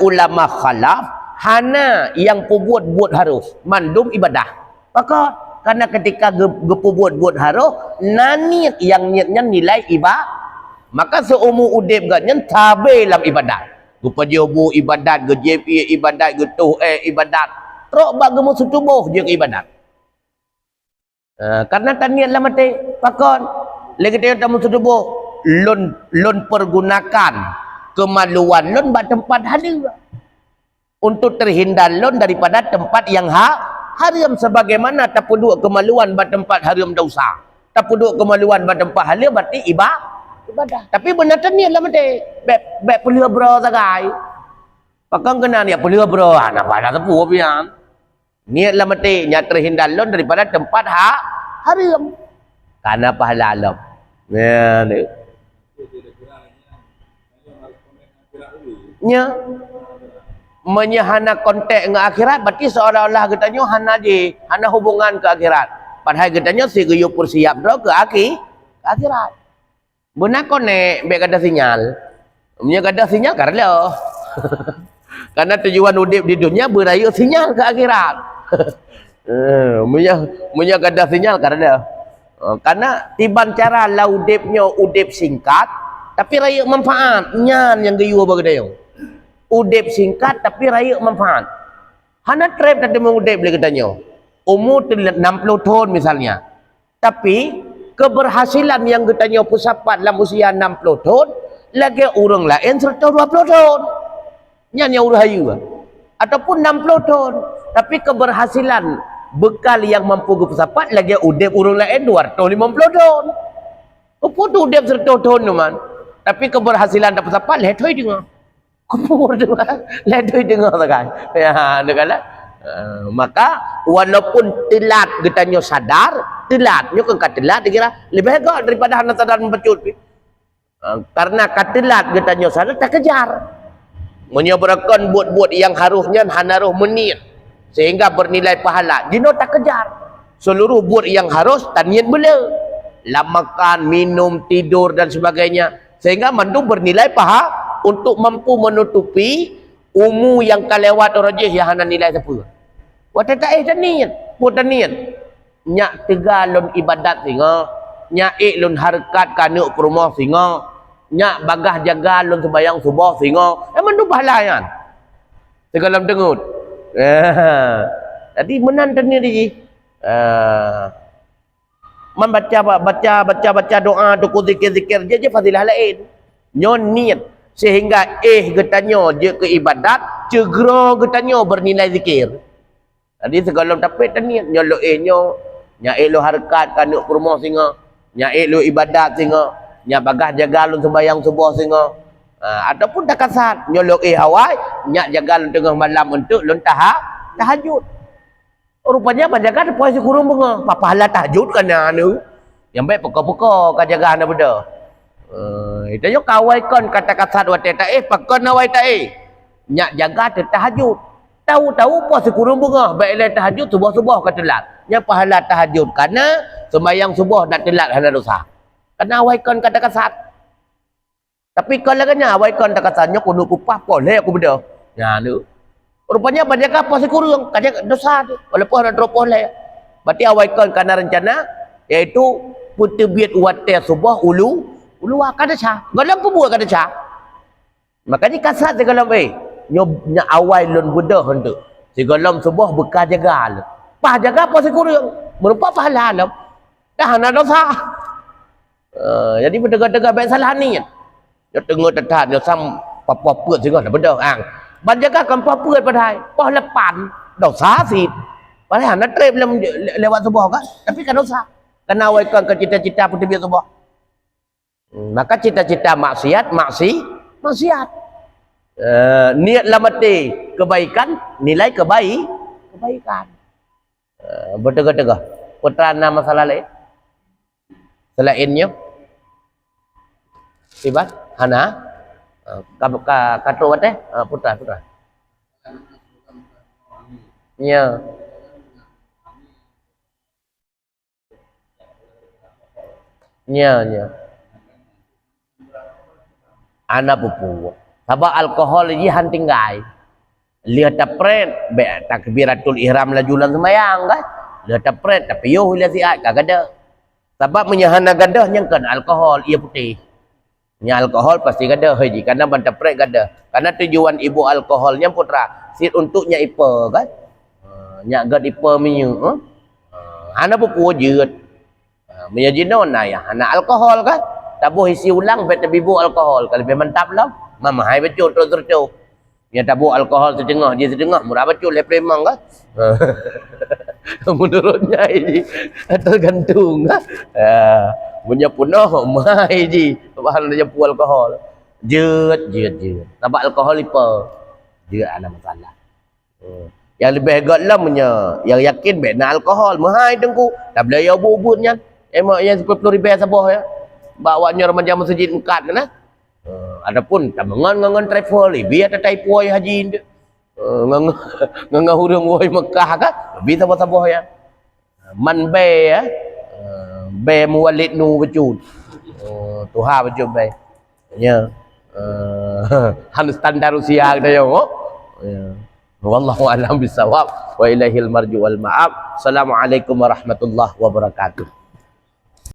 ulama khalaf hana yang buat-buat harus mandum ibadah. Maka karena ketika gepu buat-buat harus naniat yang niatnya nilai ibadah. Maka seumur udip gatnya tabe dalam ibadat gupa jobu ibadat ge JP ibadat ge tuh eh ibadat teruk bagi musuh tubuh je ke ibadat uh, karena taniat lah mati pakon. Lagi dia tamu tubuh. Lon lon pergunakan kemaluan lon buat tempat hadir untuk terhindar lon daripada tempat yang ha haram sebagaimana perlu kemaluan buat tempat haram dosa perlu kemaluan buat tempat halal berarti ibadah ibadah. Tapi benar taniat lah mati bek bek perlu bro sagai pakon kena ni perlu bro. Ah nak pada tepu pian. Niat lah mati nya terhindar lon daripada tempat ha haram karena pahala alam ya ni nya menyahana kontak dengan akhirat berarti seolah-olah katanya hana di hana hubungan ke akhirat. Padahal katanya si geyu persiap dah ke akhir akhirat. Benar konek baik ada sinyal. Punya ada sinyal karena karena tujuan udip di dunia berayu sinyal ke akhirat. Eh punya punya ada sinyal karena Oh, karena tiban cara lah udipnya udip singkat tapi raya manfaat. Nyan yang gayu apa kedayang udip singkat tapi raya manfaat hana trap tadi mengudip boleh katanya umur 60 tahun misalnya tapi keberhasilan yang katanya pusapat dalam usia 60 tahun lagi orang lain serta 20 tahun nyan yang urahayu ataupun 60 tahun tapi keberhasilan bekal yang mampu bersapat lagi udip urung lain 250 tahun. Apa tu udip 100 tahun tu man? Tapi keberhasilan dapat sapat leh toi dengar. Kupur tu leh toi dengar tak kan? Ya, degalah. Uh, maka walaupun telat getanya sadar, telat nyo kan telat dikira lebih baik daripada hana sadar mempecut. Uh, karena katelat getanya sadar tak kejar. Menyebarakan buat-buat yang harusnya hana roh menit sehingga bernilai pahala dino tak kejar seluruh buat yang harus tanian bela lah makan minum tidur dan sebagainya sehingga mandu bernilai pahala untuk mampu menutupi umu yang kalewat rajih yang hana nilai siapa? Wata tak eh tanian pun tanian nyak tegalon ibadat singa nyak iklun harkat kanuk perumah singa nyak bagah jaga lon sembayang subuh singa. Eh mandu pahala yan tegalam dengut jadi menan tanya dia. Uh, man baca baca baca baca doa tuku zikir-zikir. Je je fadilah lain. Nyon niat sehingga eh getanya je ke ibadat cegera getanya bernilai zikir. Jadi segala tapi tanya nyolo eh nyo nya eh lo harkat kanuk rumah singa nya eh lo ibadat singa nya bagah jaga lu sembayang subuh singa. Ha, ataupun dah kasat nyolok eh hawai nyak jaga tengah malam untuk tahap tahajud. Rupanya menjaga puasa kurung bunga. Apa pahala tahajud kan anu? Yang baik pokok-pokok kan jaga anda benda. Uh, itu yo kawai kon kata kasat wa eh pakon nawai tak eh nyak jaga tu tahajud tahu-tahu puasa kurung bunga baik le tahajud subuh-subuh kata telat nya pahala tahajud karena sembahyang subuh nak telat hana dosa kena awai kon kata kasat tapi kalau kena awak kan tak katanya kuno kupah boleh aku benda. Ya lu. Rupanya banyak apa kurang kaja dosa tu. Walaupun ada drop boleh. Berarti awak kan karena rencana iaitu putih biat wate subuh ulu ulu akan ada Galam pun buat kada cah. Makanya kasat segala eh. Nyo nya awal lon budak hendak. Segalam subuh bekah jaga. Pah jaga apa sih kurang. Merupa pahala alam. Dah ada dosa. Uh, jadi berdekat-dekat baik salah ni. Ya. Dia tengok tetap dia sam apa-apa juga dah benda ang. Banjaga kan apa-apa pada hai. Pah lepan dosa sih. Padahal nak trip lewat sebuah kan. Tapi kan dosa. Kena awaikan ke cita-cita putih biar sebuah. Hmm, maka cita-cita maksiat, maksi, maksiat. Uh, niatlah mati kebaikan, nilai kebaik, kebaikan. Uh, Bertegak-tegak. Putra nama masalah lain. Selainnya. Tiba? hana ka ka katro wate putra putra nya nya nya anak pupu Sebab alkohol ni han tinggal. Dia tak pret, be takbiratul ihram la julan sembayang kan. Dia tak tapi yo dia siat ka gada. Sebab menyahana gadah yang kan alkohol ia putih. Nya alkohol pasti gada haji karena ban tak pret gada. Karena tujuan ibu alkoholnya putra sit untuknya ipa kan. Uh, nya gad ipa minyu. Huh? Uh, ana buku jeut. Uh, menyajinon na ya. Ana alkohol kan. Tabuh isi ulang bet bibu alkohol. Kalau memang mantap lah. Mama hai betul terus terus. Dia tabuh alkohol setengah, dia setengah. Murah betul le memang kan. Menurutnya ini tergantung. Uh, punya punah mai ji. Bahan dia pu alkohol. Jeut, jeut, jeut. Nampak alkohol lipa. Jeut ada masalah. Uh. Yang lebih hebat lah punya. Yang yakin bet nak alkohol. Mahai tengku. Tak boleh ya bubutnya. Emak yang 10 ribu sabah ya. Bawanya remaja masjid engkat kan. Uh, adapun tamangan ngangan travel ni biar tak tai puai haji ni. Uh, ngang ngang hurung woi Mekah kan. Bi sabah-sabah ya. Man be ya. Uh, be muwalid nu bejun. Uh, tuha bejun be. Ya. Uh, han standar Rusia kita yo. Ya. Wallahu a'lam bisawab wa ilaihil marju wal ma'ab. Assalamualaikum warahmatullahi wabarakatuh.